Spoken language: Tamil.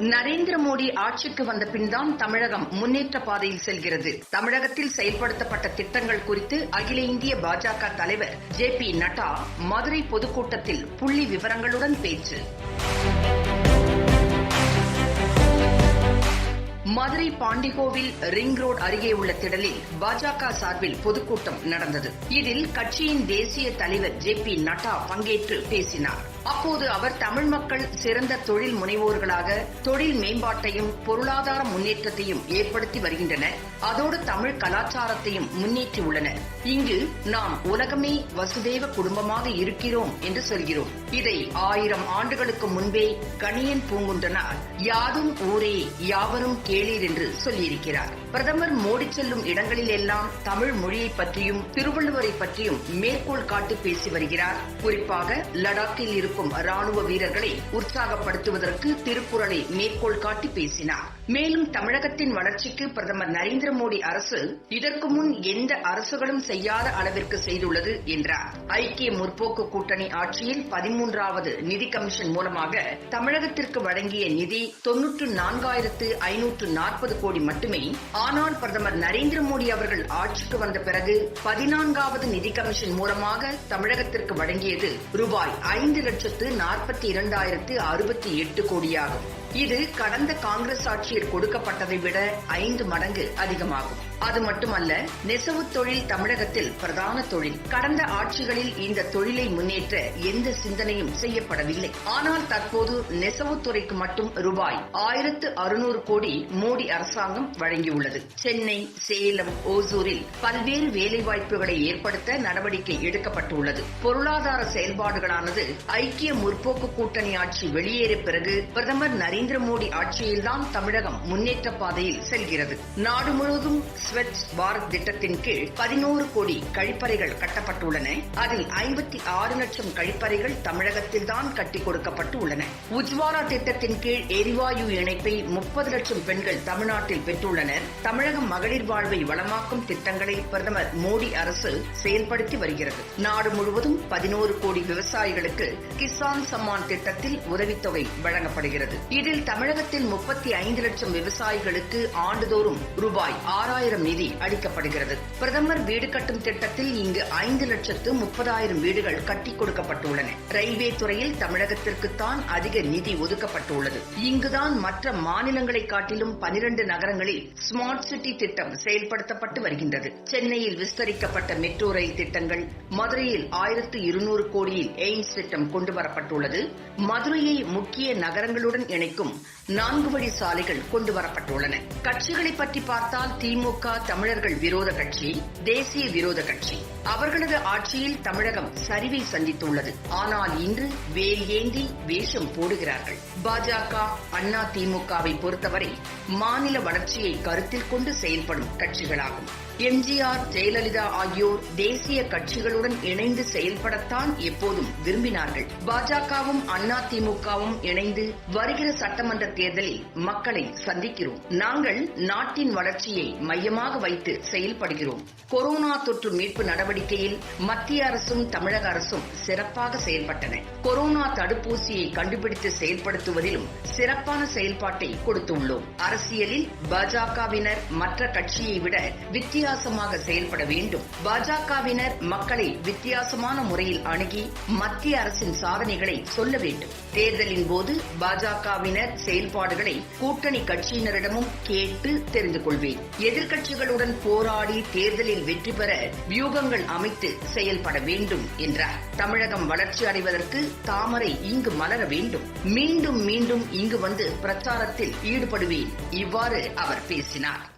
நரேந்திர மோடி ஆட்சிக்கு வந்த பின்தான் தமிழகம் முன்னேற்ற பாதையில் செல்கிறது. தமிழகத்தில் செயல்படுத்தப்பட்ட திட்டங்கள் குறித்து அகில இந்திய பாஜக தலைவர் ஜே பி நட்டா மதுரை பொதுக்கூட்டத்தில் புள்ளி விவரங்களுடன் பேச்சு. மதுரை பாண்டிகோவில் ரிங் ரோடு அருகே உள்ள திடலில் பாஜக சார்பில் பொதுக்கூட்டம் நடந்தது. இதில் கட்சியின் தேசிய தலைவர் ஜே பி நட்டா பங்கேற்று பேசினார். அப்போது அவர் தமிழ் மக்கள் சிறந்த தொழில் முனைவோர்களாக தொழில் மேம்பாட்டையும் பொருளாதார முன்னேற்றத்தையும் ஏற்படுத்தி வருகின்றனர். அதோடு தமிழ் கலாச்சாரத்தையும் முன்னேற்றியுள்ளனர் இங்கு நாம் உலகமே வசுதேவ குடும்பமாக இருக்கிறோம் என்று சொல்கிறோம். இதை ஆயிரம் ஆண்டுகளுக்கு முன்பே கணியன் பூங்குன்றனார் யாதும் ஊரே யாவரும் கேளீர் என்று சொல்லியிருக்கிறார். பிரதமர் மோடி செல்லும் இடங்களில் எல்லாம் தமிழ் மொழியை பற்றியும் திருவள்ளுவரை பற்றியும் மேற்கோள் காட்டி பேசி வருகிறார். குறிப்பாக லடாக்கில் இருக்கும் ராணுவ வீரர்களை உற்சாகப்படுத்துவதற்கு திருக்குறளை மேற்கோள் காட்டி பேசினார். மேலும் தமிழகத்தின் வளர்ச்சிக்கு பிரதமர் நரேந்திர மோடி அரசு இதற்கு முன் எந்த அரசுகளும் செய்யாத அளவிற்கு செய்துள்ளது என்றார். ஐக்கிய முற்போக்கு கூட்டணி ஆட்சியில் பதிமூன்றாவது நிதி கமிஷன் மூலமாக தமிழகத்திற்கு வழங்கிய நிதி தொன்னூற்று நான்காயிரத்து ஐநூற்று நாற்பது கோடி மட்டுமே. ஆனால் பிரதமர் நரேந்திர மோடி அவர்கள் ஆட்சிக்கு வந்த பிறகு பதினான்காவது நிதி கமிஷன் மூலமாக தமிழகத்திற்கு வழங்கியது ரூபாய் ஐந்து லட்சத்து நாற்பத்தி இரண்டாயிரத்து அறுபத்தி எட்டு கோடியாகும். இது கடந்த காங்கிரஸ் ஆட்சியில் கொடுக்கப்பட்டதை விட ஐந்து மடங்கு அதிகமாகும். அது மட்டுமல்ல நெசவு தொழில் தமிழகத்தில் பிரதான தொழில். கடந்த ஆட்சிகளில் இந்த தொழிலை முன்னேற்ற எந்த சிந்தனையும் செய்யப்படவில்லை. ஆனால் தற்போது நெசவு துறைக்கு மட்டும் ரூபாய் ஆயிரத்து அறுநூறு கோடி மோடி அரசாங்கம் வழங்கியுள்ளது. சென்னை சேலம் ஓசூரில் பல்வேறு வேலைவாய்ப்புகளை ஏற்படுத்த நடவடிக்கை எடுக்கப்பட்டுள்ளது. பொருளாதார செயல்பாடுகளானது ஐக்கிய முற்போக்கு கூட்டணி ஆட்சி வெளியேறிய பிறகு பிரதமர் நரேந்திர நரேந்திர மோடி ஆட்சியில்தான் தமிழகம் முன்னேற்ற பாதையில் செல்கிறது. நாடு முழுவதும் ஸ்வச் பாரத் திட்டத்தின் கீழ் பதினோரு கோடி கழிப்பறைகள் கட்டப்பட்டுள்ளன. அதில் ஐம்பத்தி ஆறு லட்சம் கழிப்பறைகள் தமிழகத்தில்தான் கட்டிக் கொடுக்கப்பட்டு உள்ளன உஜ்வாலா திட்டத்தின் கீழ் எரிவாயு இணைப்பை முப்பது லட்சம் பெண்கள் தமிழ்நாட்டில் பெற்றுள்ளனர். தமிழகம் மகளிர் வாழ்வை வளமாக்கும் திட்டங்களை பிரதமர் மோடி அரசு செயல்படுத்தி வருகிறது. நாடு முழுவதும் பதினோரு கோடி விவசாயிகளுக்கு கிசான் சம்மான் திட்டத்தில் உதவித்தொகை வழங்கப்படுகிறது. இதில் தமிழகத்தில் முப்பத்தி ஐந்து லட்சம் விவசாயிகளுக்கு ஆண்டுதோறும் ரூபாய் ஆறாயிரம் நிதி அளிக்கப்படுகிறது. பிரதமர் வீடு கட்டும் திட்டத்தில் இங்கு ஐந்து லட்சத்து முப்பதாயிரம் வீடுகள் கட்டிக் கொடுக்கப்பட்டுள்ளன. ரயில்வே துறையில் தமிழகத்திற்குத்தான் அதிக நிதி ஒதுக்கப்பட்டுள்ளது. இங்குதான் மற்ற மாநிலங்களை காட்டிலும் பனிரண்டு நகரங்களில் ஸ்மார்ட் சிட்டி திட்டம் செயல்படுத்தப்பட்டு வருகின்றது. சென்னையில் விஸ்தரிக்கப்பட்ட மெட்ரோ ரயில் திட்டங்கள் மதுரையில் ஆயிரத்து இருநூறு கோடியில் எய்ம்ஸ் திட்டம் கொண்டுவரப்பட்டுள்ளது மதுரையை முக்கிய நகரங்களுடன் இணைக்கும் நான்கு வழி சாலைகள் கொண்டு வரப்பட்டுள்ளன. கட்சிகளை பற்றி பார்த்தால் திமுக தமிழர்கள் விரோத கட்சி தேசிய விரோத கட்சி. அவர்களது ஆட்சியில் தமிழகம் சரிவை சந்தித்துள்ளது. ஆனால் இன்று வேல் ஏந்தி வேஷம் போடுகிறார்கள். பாஜக அண்ணா திமுகவை பொறுத்தவரை மாநில வளர்ச்சியை கருத்தில் கொண்டு செயல்படும் கட்சிகளாகும். எம்ஜிஆர் ஜெயலலிதா ஆகியோர் தேசிய கட்சிகளுடன் இணைந்து செயல்படத்தான் எப்போதும் விரும்பினார்கள். பாஜகவும் அண்ணா திமுகவும் இணைந்து வருகிற சட்டமன்ற தேர்தலில் மக்களை சந்திக்கிறோம். நாங்கள் நாட்டின் வளர்ச்சியை மையமாக வைத்து செயல்படுகிறோம். கொரோனா தொற்று மீட்பு நடவடிக்கையில் மத்திய அரசும் தமிழக அரசும் சிறப்பாக செயல்பட்டன. கொரோனா தடுப்பூசியை கண்டுபிடித்து செயல்படுத்துவதிலும் சிறப்பான செயல்பாட்டை கொடுத்துள்ளோம். அரசியலில் பாஜகவினர் மற்ற கட்சியை விட வித்தியாசமாக செயல்பட வேண்டும். பாஜகவினர் மக்களை வித்தியாசமான முறையில் அணுகி மத்திய அரசின் சாதனைகளை சொல்ல வேண்டும். தேர்தலின் போது பாஜகவினர் செயல்பாடுகளை கூட்டணி கட்சியினரிடமும் கேட்டு தெரிந்து கொள்வேன். எதிர்க்கட்சிகளுடன் போராடி தேர்தலில் வெற்றி பெற வியூகங்கள் அமைத்து செயல்பட வேண்டும் என்றார். தமிழகம் வளர்ச்சி அடைவதற்கு தாமரை இங்கு மலர வேண்டும். மீண்டும் மீண்டும் இங்கு வந்து பிரச்சாரத்தில் ஈடுபடுவேன். இவ்வாறு அவர் பேசினார்.